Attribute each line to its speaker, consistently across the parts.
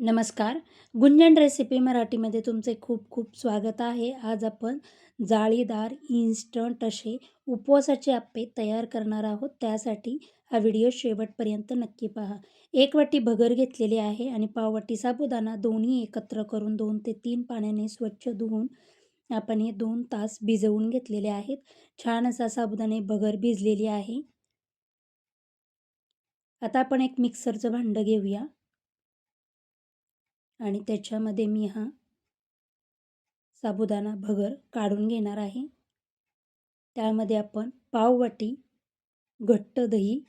Speaker 1: नमस्कार. गुंजन रेसिपी मराठीमध्ये तुमचे खूप खूप स्वागत आहे. आज आपण जाळीदार इन्स्टंट असे उपवासाचे आप्पे तयार करणार आहोत. त्यासाठी हा व्हिडिओ शेवटपर्यंत नक्की पहा. एक वाटी भगर घेतलेली आहे आणि पाववाटी साबुदाणा दोन्ही एकत्र करून दोन ते तीन पाण्याने स्वच्छ धुवून आपण हे दोन तास भिजवून घेतलेले आहेत. छान असा साबुदाणे भगर भिजलेली आहे. आता आपण एक मिक्सरचं भांडं घेऊया. आणि त्याच्यामध्ये मी हा साबुदाणा भगर काढून घेणार आहे. त्यामध्ये आपण पाववाटी घट्ट दही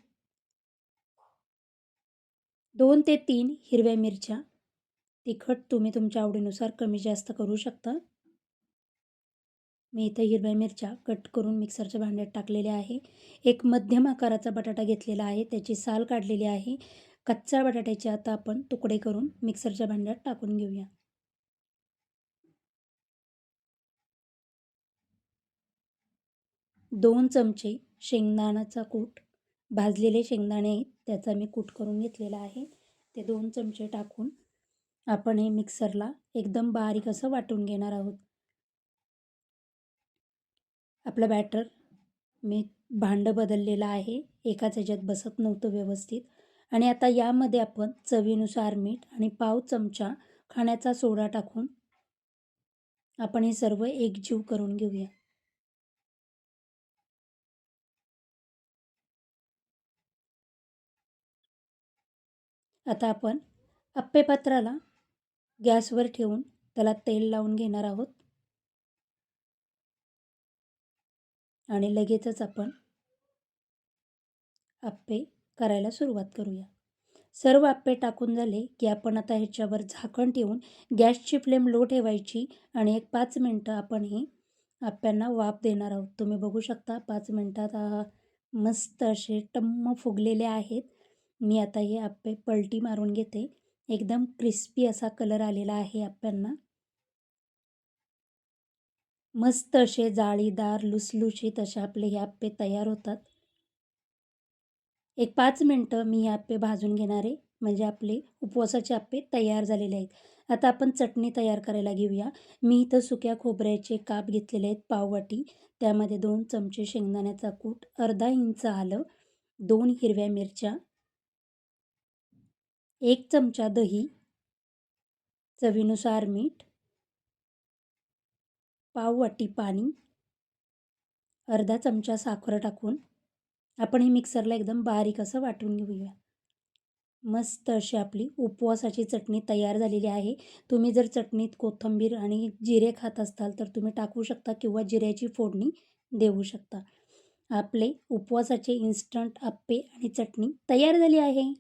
Speaker 1: दोन ते तीन हिरव्या मिरच्या तिखट तुम्ही तुमच्या आवडीनुसार कमी जास्त करू शकता. मी इथं हिरव्या मिरच्या कट करून मिक्सरच्या भांड्यात टाकलेल्या आहे. एक मध्यम आकाराचा बटाटा घेतलेला आहे. त्याची साल काढलेली आहे. कच्च्या बटाट्याचे आता आपण तुकडे करून मिक्सरच्या भांड्यात टाकून घेऊया. दोन चमचे शेंगदाण्याचा कूट भाजलेले शेंगदाणे आहेत त्याचा मी कूट करून घेतलेला आहे. ते दोन चमचे टाकून आपण हे मिक्सरला एकदम बारीक असं वाटून घेणार आहोत. आपलं बॅटर मी भांडं बदललेलं आहे एकाच ह्याच्यात बसत नव्हतं व्यवस्थित. आणि आता यामध्ये आपण चवीनुसार मीठ आणि पाव चमचा खाण्याचा सोडा टाकून आपण हे सर्व एकजीव करून घेऊया. आता आपण अप्पेपात्राला गॅसवर ठेवून त्याला तेल लावून घेणार आहोत. आणि लगेचच आपण अप्पे करायला सुरुवात करूया. सर्व आप्पे टाकून झाले की आपण आता ह्याच्यावर झाकण ठेवून गॅसची फ्लेम लो ठेवायची आणि एक पाच मिनटं आपण हे आप्प्यांना वाफ देणार आहोत. तुम्ही बघू शकता पाच मिनटात मस्त असे टम्म फुगलेले आहेत. मी आता हे आप्पे पलटी मारून घेते. एकदम क्रिस्पी असा कलर आलेला आहे आप्प्यांना मस्त असे जाळीदार लुसलुशीत असे आपले हे आप्पे तयार होतात. एक पाच मिनटं मी हे आप्पे भाजून घेणार आहे. म्हणजे आपले उपवासाचे आप्पे तयार झालेले आहेत. आता आपण चटणी तयार करायला घेऊया. मी इथं सुक्या खोबऱ्याचे काप घेतलेले आहेत पाववाटी. त्यामध्ये दोन चमचे शेंगदाण्याचा कूट अर्धा इंच आलं दोन हिरव्या मिरच्या एक चमचा दही चवीनुसार मीठ पाववाटी पाणी अर्धा चमचा साखर टाकून आपण हे मिक्सरला एकदम बारीक असं वाटून घेऊया. मस्त अशी आपली उपवासाची चटणी तयार झालेली आहे. तुम्ही जर चटणीत कोथिंबीर आणि जिरे खात असताल तर तुम्ही टाकू शकता किंवा जिऱ्याची फोडणी देऊ शकता. आपले उपवासाचे इन्स्टंट आप्पे आणि चटणी तयार झाली आहे.